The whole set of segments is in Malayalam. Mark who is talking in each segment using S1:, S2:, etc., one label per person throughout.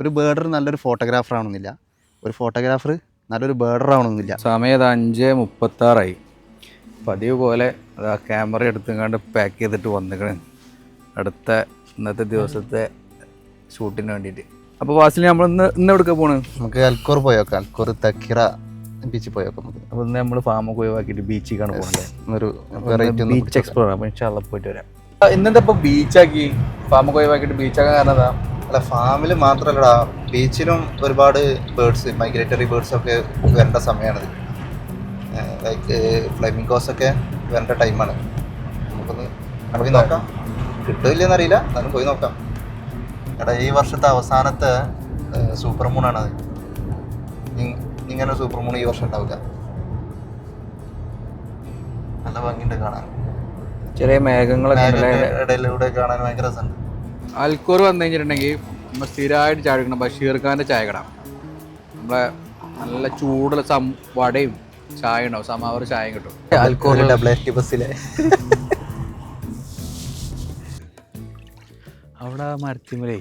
S1: ഒരു ബേർഡർ നല്ലൊരു ഫോട്ടോഗ്രാഫർ ആവണമെന്നില്ല. ഒരു ഫോട്ടോഗ്രാഫർ നല്ലൊരു ബേർഡർ ആവണമെന്നില്ല.
S2: സമയം അത് അഞ്ച് മുപ്പത്താറായി. പതിവ് പോലെ അത് ആ ക്യാമറ എടുത്തുകൊണ്ട് പാക്ക് ചെയ്തിട്ട് വന്നിക്കണേ. അടുത്ത ഇന്നത്തെ ദിവസത്തെ ഷൂട്ടിന് വേണ്ടിയിട്ട്. അപ്പോൾ വാസിൽ നമ്മൾ ഇന്ന് ഇന്ന് എവിടെ പോണ്?
S1: നമുക്ക് അൽക്കൂർ പോയേക്കാം. അൽക്കൂർ തക്കിറ ബീച്ചിൽ പോയോക്കാം നമുക്ക്.
S2: അപ്പോൾ ഇന്ന് നമ്മൾ ഫാമൊക്കെ ഒഴിവാക്കിയിട്ട് ബീച്ചിലേക്കാണ് പോകുന്നത്
S1: ഒരു വെറൈറ്റി
S2: ബീച്ച് എക്സ്പ്ലോർ അപ്പോൾ ഇൻഷാള്ള പോയിട്ട് വരാം. ഇന്നെന്താ ഇപ്പോൾ ബീച്ചാക്കി ഫാമൊക്കെ ഒഴിവാക്കിയിട്ട് ബീച്ചാക്കാൻ കാരണം എന്താ?
S1: അല്ല ഫാമിൽ മാത്രമല്ലടാ ബീച്ചിലും ഒരുപാട് ബേർഡ്സ് മൈഗ്രേറ്ററി ബേർഡ്സ് ഒക്കെ വരേണ്ട സമയമാണിത് ലൈക്ക് ഫ്ലൈമിംഗ് ഒക്കെ വരേണ്ട ടൈമാണ് നമുക്കൊന്ന് പോയി നോക്കാം. കിട്ടില്ലെന്ന് അറിയില്ല എന്നാലും പോയി നോക്കാം. എടാ ഈ വർഷത്തെ അവസാനത്തെ സൂപ്പർ മൂണാണത് ഇങ്ങനെ സൂപ്പർ മൂൺ ഈ വർഷം ഉണ്ടാവില്ല. നല്ല ഭംഗിയുണ്ട് കാണാൻ.
S2: ചെറിയ മേഘങ്ങളൊക്കെ
S1: ഇടയിലൂടെ കാണാൻ ഭയങ്കര രസമുണ്ട്.
S2: അൽക്കൂർ വന്നു കഴിഞ്ഞിട്ടുണ്ടെങ്കിൽ നമ്മൾ സ്ഥിരമായിട്ട് ചായ കുടിക്കണം. ബഷീർ ഖാന്റെ ചായ കട. നമ്മളെ നല്ല ചൂടുള്ള സം വടയും ചായ ഉണ്ടാവും. സമാവർ ചായയും കിട്ടും. അൽക്കൂർ
S1: ഡബിൾ എസ് ടി ബസ്സിലെ.
S2: അവിടെ മരത്തിമലേ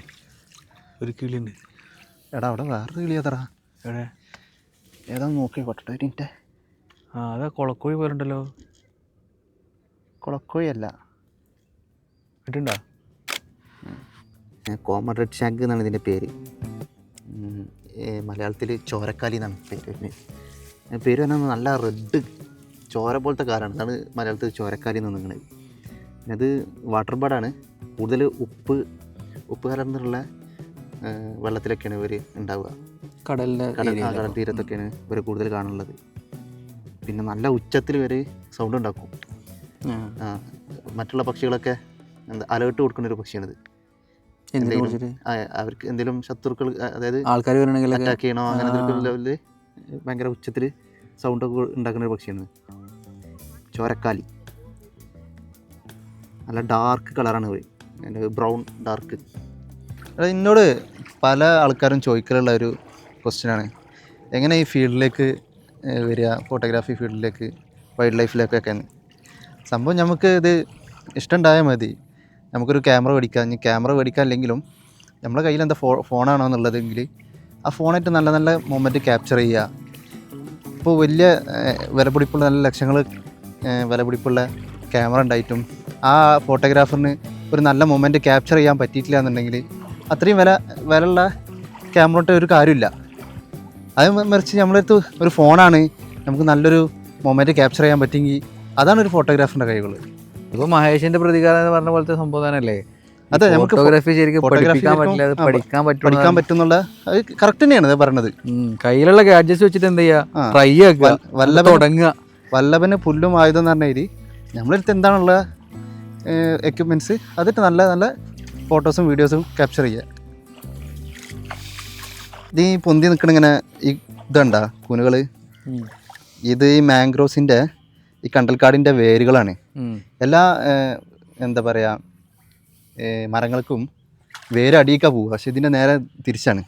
S2: ഒരു കിളിയുണ്ട്.
S1: എടാ അവിടെ വേറൊരു കിളി കിളിയതറാ
S2: എവിടെ?
S1: ഏതാ നോക്കി കൊട്ടട്ടെ ഒരു
S2: ആ അതാ കുളക്കോഴി പോലുണ്ടല്ലോ.
S1: കുളക്കോഴി
S2: കിട്ടുണ്ടോ
S1: കോമൺ റെഡ് ഷാങ്ക് എന്നാണ് ഇതിന്റെ പേര്. മലയാളത്തിൽ ചോരക്കാലി എന്നാണ് പേര് പേര് പറഞ്ഞാൽ നല്ല റെഡ് ചോര പോലത്തെ കാലാണ്. അതാണ് മലയാളത്തിൽ ചോരക്കാലി എന്ന് നിൽക്കുന്നത്. പിന്നെ അത് വാട്ടർ ബേഡാണ് കൂടുതൽ ഉപ്പ് ഉപ്പ് കലർന്നുള്ള വെള്ളത്തിലൊക്കെയാണ് ഇവർ ഉണ്ടാവുക.
S2: കടലിന്റെ
S1: കടൽ തീരത്തൊക്കെയാണ് ഇവർ കൂടുതൽ കാണുന്നത് പിന്നെ നല്ല ഉച്ചത്തിൽ ഇവർ സൗണ്ട് ഉണ്ടാക്കും. മറ്റുള്ള പക്ഷികളൊക്കെ എന്താ അലേർട്ട് കൊടുക്കുന്ന ഒരു പക്ഷിയാണിത്. എന്തെങ്കിലും അവർക്ക് എന്തെങ്കിലും ശത്രുക്കൾ അതായത്
S2: ആൾക്കാർ വരണമെങ്കിൽ
S1: അറ്റാക്ക് ചെയ്യണോ? അങ്ങനെ. എന്തെങ്കിലും ലെവലിൽ ഭയങ്കര ഉച്ചത്തിൽ സൗണ്ട് ഒക്കെ ഉണ്ടാക്കുന്ന ഒരു പക്ഷിയാണ്. ചോരക്കാലി. നല്ല ഡാർക്ക് കളറാണ് അതിന്റെ ബ്രൗൺ ഡാർക്ക് എന്നോട് പല ആൾക്കാരും ചോദിക്കലുള്ള ഒരു ക്വസ്റ്റ്യനാണ് എങ്ങനെ ഈ ഫീൽഡിലേക്ക് വരിക? ഫോട്ടോഗ്രാഫി ഫീൽഡിലേക്ക് വൈൽഡ് ലൈഫിലേക്കൊക്കെ. സംഭവം നമുക്ക് ഇത് ഇഷ്ടമുണ്ടായാൽ മതി. നമുക്കൊരു ക്യാമറ മേടിക്കാം. ഇനി ക്യാമറ മേടിക്കാനില്ലെങ്കിലും നമ്മുടെ കയ്യിൽ എന്താ ഫോ ഫോണാണോ എന്നുള്ളതെങ്കിൽ ആ ഫോണായിട്ട് നല്ല നല്ല മൊമെന്റ് ക്യാപ്ചർ ചെയ്യുക. ഇപ്പോൾ വലിയ വിലപിടിപ്പുള്ള നല്ല ലക്ഷങ്ങൾ വിലപിടിപ്പുള്ള ക്യാമറ ഉണ്ടായിട്ടും ആ ഫോട്ടോഗ്രാഫറിന് ഒരു നല്ല മൊമെന്റ് ക്യാപ്ചർ ചെയ്യാൻ പറ്റിയിട്ടില്ല എന്നുണ്ടെങ്കിൽ അത്രയും വില വിലയുള്ള ക്യാമറ ഒരു കാര്യമില്ല. അത് മറിച്ച് നമ്മളടുത്ത് ഒരു ഫോണാണ് നമുക്ക് നല്ലൊരു മൊമെന്റ് ക്യാപ്ചർ ചെയ്യാൻ പറ്റുമെങ്കിൽ അതാണ് ഒരു ഫോട്ടോഗ്രാഫറിന്റെ കഴിവുകൾ
S2: ഇപ്പൊ മഹേഷിന്റെ പ്രതികാരം എന്ന് പറഞ്ഞ പോലത്തെ സംഭവം തന്നെയല്ലേ?
S1: അതെ, നമുക്ക്
S2: ഫോട്ടോഗ്രാഫി ശരിക്കും
S1: പഠിക്കാൻ
S2: പറ്റില്ല അത്
S1: പഠിക്കാൻ
S2: പഠിക്കാൻ
S1: പഠിക്കാൻ
S2: പറ്റും
S1: പറ്റുന്നുള്ള അത് കറക്റ്റ് തന്നെയാണ് പറഞ്ഞത്.
S2: കയ്യിലുള്ള ഗാഡ്ജറ്റ്സ് വെച്ചിട്ട് എന്ത് ചെയ്യാ. ട്രൈ ആക്കുക
S1: വല്ല- വല്ലഭന്
S2: തുടങ്ങുക.
S1: വല്ലഭന് പുല്ലും ആയുധം എന്ന് പറഞ്ഞ രീതി നമ്മളടുത്ത് എന്താണുള്ള എക്യുപ്മെന്റ്സ് അതിട്ട് നല്ല നല്ല ഫോട്ടോസും വീഡിയോസും ക്യാപ്ചർ ചെയ്യുക. ഇത് ഈ പൊന്തി നിൽക്കണിങ്ങനെ ഈ ഇതുണ്ടാ കൂനുകൾ ഇത് ഈ മാംഗ്രോസിന്റെ ഈ കണ്ടൽക്കാടിന്റെ വേരുകളാണ്. എല്ലാ എന്താ പറയുക മരങ്ങൾക്കും വേര് അടിയിക്കാൻ പോവുക. പക്ഷെ ഇതിന്റെ നേരെ തിരിച്ചാണ്.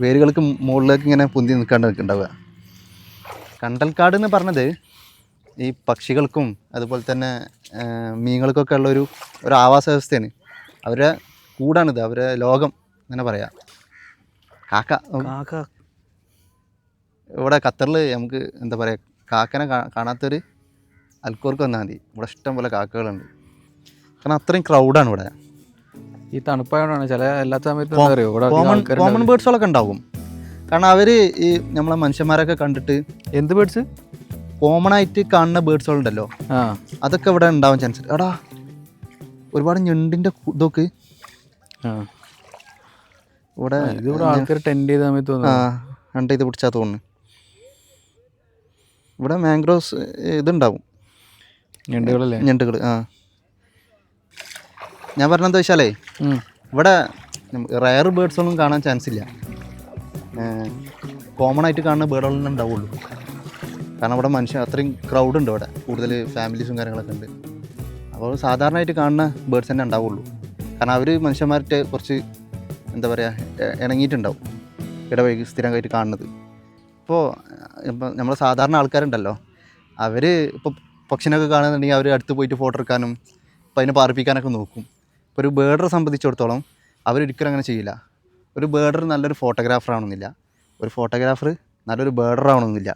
S1: വേരുകൾക്ക് മുകളിലേക്ക് ഇങ്ങനെ പൊന്തി നിൽക്കാണ്ട് നിൽക്കുന്നുണ്ടാവുക കണ്ടൽക്കാട് എന്ന് പറഞ്ഞത് ഈ പക്ഷികൾക്കും അതുപോലെ തന്നെ മീനുകൾക്കൊക്കെ ഉള്ള ഒരു ഒരു ആവാസ വ്യവസ്ഥയാണ്. അവരെ കൂടാണിത്. അവരെ ലോകം അങ്ങനെ പറയാം. കാക്ക.
S2: കാക്ക.
S1: ഇവിടെ ഖത്തറിൽ നമുക്ക് എന്താ പറയുക കാക്കനെ കാണാത്തൊരു അൽക്കൂർക്ക് വന്നാൽ മതി. ഇവിടെ ഇഷ്ടം പോലെ കാക്കകളുണ്ട്. കാരണം അത്രയും ക്രൗഡാണ് ഇവിടെ.
S2: ഈ തണുപ്പായതുകൊണ്ടാണ് ചില എല്ലാ സമയത്തും
S1: കോമൺ ബേർഡ്സുകളൊക്കെ ഉണ്ടാവും. കാരണം അവർ ഈ നമ്മളെ മനുഷ്യന്മാരൊക്കെ കണ്ടിട്ട്
S2: എന്ത് ബേർഡ്സ്
S1: കോമൺ ആയിട്ട് കാണുന്ന ബേർഡ്സുകളുണ്ടല്ലോ
S2: ആ.
S1: അതൊക്കെ ഇവിടെ ഉണ്ടാവാൻ ചാൻസ് എടാ ഒരുപാട് ഞണ്ടിന്റെ ഇതൊക്കെ. ഇവിടെ
S2: ഇത് ഇവിടെ ആൾക്കാർ ടെൻഡ് ചെയ്ത സമയത്ത്
S1: ആ ഹണ്ട് ചെയ്ത് പിടിച്ചാൽ തോന്നുന്നു. ഇവിടെ മാംഗ്രോവ്സ് ഇതുണ്ടാവും.
S2: ഞണ്ടുകളല്ലേ?
S1: ഞണ്ടുകൾ ആ. ഞാൻ പറഞ്ഞെന്താ വെച്ചാലേ ഇവിടെ റയർ ബേർഡ്സ് ഒന്നും കാണാൻ ചാൻസ് ഇല്ല. കോമൺ ആയിട്ട് കാണുന്ന ബേഡുകളൊന്നും ഉണ്ടാവുള്ളൂ. കാരണം ഇവിടെ മനുഷ്യൻ അത്രയും ക്രൗഡ് ഉണ്ട് ഇവിടെ. കൂടുതൽ ഫാമിലീസും കാര്യങ്ങളൊക്കെ ഉണ്ട്. അപ്പോൾ സാധാരണയായിട്ട് കാണുന്ന ബേർഡ്സ് തന്നെ ഉണ്ടാവുള്ളൂ. കാരണം അവർ മനുഷ്യന്മാരുടെ കുറച്ച് എന്താ പറയുക ഇണങ്ങിയിട്ടുണ്ടാവും. ഇടവഴി സ്ഥിരമായിട്ട് കാണുന്നത്. ഇപ്പോൾ ഇപ്പം നമ്മൾ സാധാരണ ആൾക്കാരുണ്ടല്ലോ. അവർ ഇപ്പോൾ പക്ഷിനൊക്കെ കാണുന്നുണ്ടെങ്കിൽ അവർ അടുത്ത് പോയിട്ട് ഫോട്ടോ എടുക്കാനും ഇപ്പം അതിനെ പാർപ്പിക്കാനൊക്കെ നോക്കും. ഇപ്പോൾ ഒരു ബേർഡറെ സംബന്ധിച്ചിടത്തോളം അവരൊരിക്കലും അങ്ങനെ ചെയ്യില്ല. ഒരു ബേർഡർ നല്ലൊരു ഫോട്ടോഗ്രാഫർ ആവണമെന്നില്ല. ഒരു ഫോട്ടോഗ്രാഫർ നല്ലൊരു ബേർഡർ ആവണമെന്നില്ല.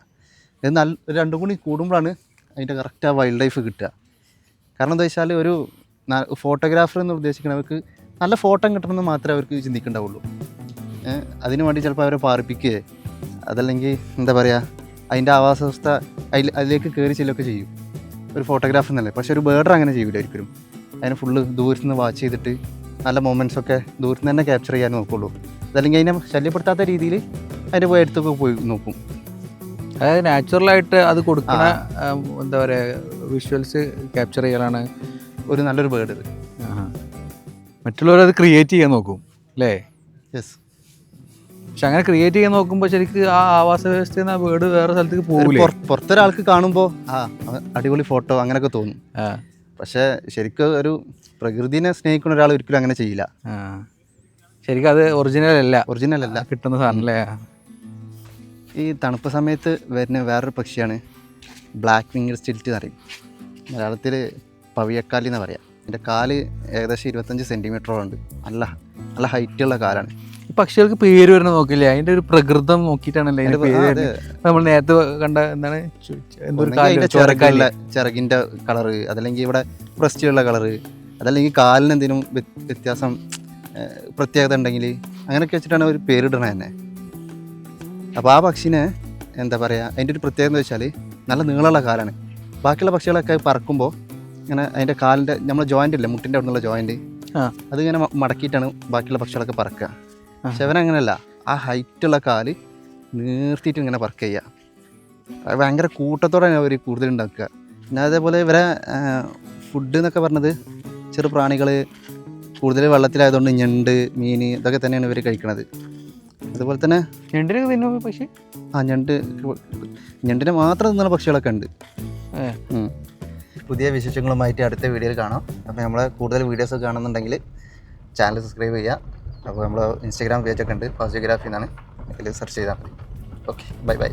S1: ഇത് നല്ല രണ്ടും കൂടി കൂടുമ്പോഴാണ് അതിന്റെ കറക്റ്റ് ആ വൈൽഡ് ലൈഫ് കിട്ടുക. കാരണം എന്താ വെച്ചാൽ ഒരു ഫോട്ടോഗ്രാഫർ എന്ന് ഉദ്ദേശിക്കുന്നവർക്ക് നല്ല ഫോട്ടോ കിട്ടണമെന്ന് മാത്രമേ അവർക്ക് ചിന്തിക്കേണ്ടാവുള്ളൂ അതിനു വേണ്ടി ചിലപ്പോൾ അവരെ പാർപ്പിക്കുകയോ അതല്ലെങ്കിൽ എന്താ പറയുക അതിന്റെ ആവാസവ്യവസ്ഥ അതിൽ അതിലേക്ക് കയറി ചെല്ലൊക്കെ ചെയ്യും. ഒരു ഫോട്ടോഗ്രാഫർ എന്നല്ലേ? പക്ഷെ ഒരു ബേർഡർ അങ്ങനെ ചെയ്യില്ല ഒരിക്കലും. അതിനെ ഫുള്ള് ദൂരത്ത് നിന്ന് വാച്ച് ചെയ്തിട്ട് നല്ല മൊമെന്റ്സ് ഒക്കെ ദൂരത്ത് നിന്ന് തന്നെ ക്യാപ്ചർ ചെയ്യാൻ നോക്കുള്ളൂ. അതല്ലെങ്കിൽ അതിനെ ശല്യപ്പെടുത്താത്ത രീതിയിൽ അതിന്റെ പോയി അടുത്തൊക്കെ പോയി നോക്കും.
S2: അതായത് നാച്ചുറലായിട്ട് അത് കൊടുക്കുന്ന എന്താ പറയുക വിഷ്വൽസ് ക്യാപ്ചർ ചെയ്യാനാണ്
S1: ഒരു നല്ലൊരു ബേർഡ്
S2: മറ്റുള്ളവരത് ക്രിയേറ്റ് ചെയ്യാൻ നോക്കും അല്ലേ?
S1: യെസ്
S2: പക്ഷെ അങ്ങനെ ക്രിയേറ്റ് ചെയ്യാൻ നോക്കുമ്പോൾ ശരിക്കും ആ ആവാസ വ്യവസ്ഥയിൽ നിന്ന് ആ വീട് വേറെ സ്ഥലത്തേക്ക് പോകില്ല
S1: പുറത്തൊരാൾക്ക് കാണുമ്പോൾ ആ അടിപൊളി ഫോട്ടോ അങ്ങനെയൊക്കെ തോന്നും. പക്ഷെ ശരിക്കും ഒരു പ്രകൃതിനെ സ്നേഹിക്കുന്ന ഒരാൾ ഒരിക്കലും അങ്ങനെ ചെയ്യില്ല.
S2: ശരിക്കും അത് ഒറിജിനൽ അല്ല.
S1: ഒറിജിനൽ അല്ല.
S2: കിട്ടുന്ന സാധനം അല്ലേ
S1: ഈ തണുപ്പ് സമയത്ത് വരുന്ന വേറൊരു പക്ഷിയാണ് ബ്ലാക്ക് വിങ്ങർ സ്റ്റിൽറ്റ് എന്ന് പറയും. മലയാളത്തിൽ പവിയക്കാലി എന്ന് പറയാം. ഇതിന്റെ കാൽ ഏകദേശം ഇരുപത്തഞ്ച് സെന്റിമീറ്ററോളം ഉണ്ട്. നല്ല നല്ല ഹൈറ്റുള്ള കാലാണ്.
S2: പക്ഷികൾക്ക് പേര് വരുന്ന നോക്കില്ലേ? അതിന്റെ ഒരു പ്രകൃതം നോക്കിയിട്ടാണല്ലേ അതിന്റെ പേര് വരുന്നത്. നമ്മൾ നേരത്തെ കണ്ട എന്താണ്?
S1: ചിറകിന്റെ കളറ് അതല്ലെങ്കിൽ ഇവിടെ പ്രസ്റ്റിയുള്ള കളറ് അതല്ലെങ്കിൽ കാലിന് എന്തെങ്കിലും വ്യത്യാസം പ്രത്യേകത ഉണ്ടെങ്കിൽ അങ്ങനെയൊക്കെ വെച്ചിട്ടാണ് ഒരു പേരിടണത് തന്നെ. അപ്പോൾ ആ പക്ഷിനെ എന്താ പറയുക അതിന്റെ ഒരു പ്രത്യേകത എന്ന് വെച്ചാൽ നല്ല നീളമുള്ള കാലാണ്. ബാക്കിയുള്ള പക്ഷികളൊക്കെ പറക്കുമ്പോൾ ഇങ്ങനെ അതിന്റെ കാലിന്റെ നമ്മളെ ജോയിന്റ് ഇല്ലേ മുട്ടിന്റെ അവിടെ നിന്നുള്ള
S2: ജോയിന്റ്.
S1: അതിങ്ങനെ മടക്കിയിട്ടാണ് ബാക്കിയുള്ള പക്ഷികളൊക്കെ പറക്കുക. പക്ഷെ അവനങ്ങനെയല്ല ആ ഹൈറ്റുള്ള കാൽ നീർത്തിയിട്ട് ഇങ്ങനെ വർക്ക് ചെയ്യുക ഭയങ്കര കൂട്ടത്തോടെ അവർ കൂടുതൽ ഉണ്ടാക്കുക പിന്നെ അതേപോലെ ഇവരെ ഫുഡ് എന്നൊക്കെ പറഞ്ഞത് ചെറു പ്രാണികൾ കൂടുതൽ വെള്ളത്തിലായതുകൊണ്ട് ഞണ്ട് മീൻ ഇതൊക്കെ തന്നെയാണ് ഇവർ കഴിക്കുന്നത് അതുപോലെ തന്നെ
S2: ഞണ്ടിനൊക്കെ തിന്നുമ്പോ പക്ഷി
S1: ആ ഞണ്ട് ഞണ്ടിനെ മാത്രം തിന്നുന്ന പക്ഷികളൊക്കെ ഉണ്ട്. പുതിയ വിശേഷങ്ങളുമായിട്ട് അടുത്ത വീഡിയോയിൽ കാണാം. അപ്പോൾ നമ്മൾ കൂടുതൽ വീഡിയോസ് കാണുന്നുണ്ടെങ്കിൽ ചാനൽ സബ്സ്ക്രൈബ് ചെയ്യുക. അപ്പോൾ നമ്മൾ ഇൻസ്റ്റാഗ്രാം പേജൊക്കെ ഉണ്ട്. ഫാസിയോഗ്രാഫി എന്നാണ്. അതിൽ സെർച്ച് ചെയ്താൽ മതി. Okay bye bye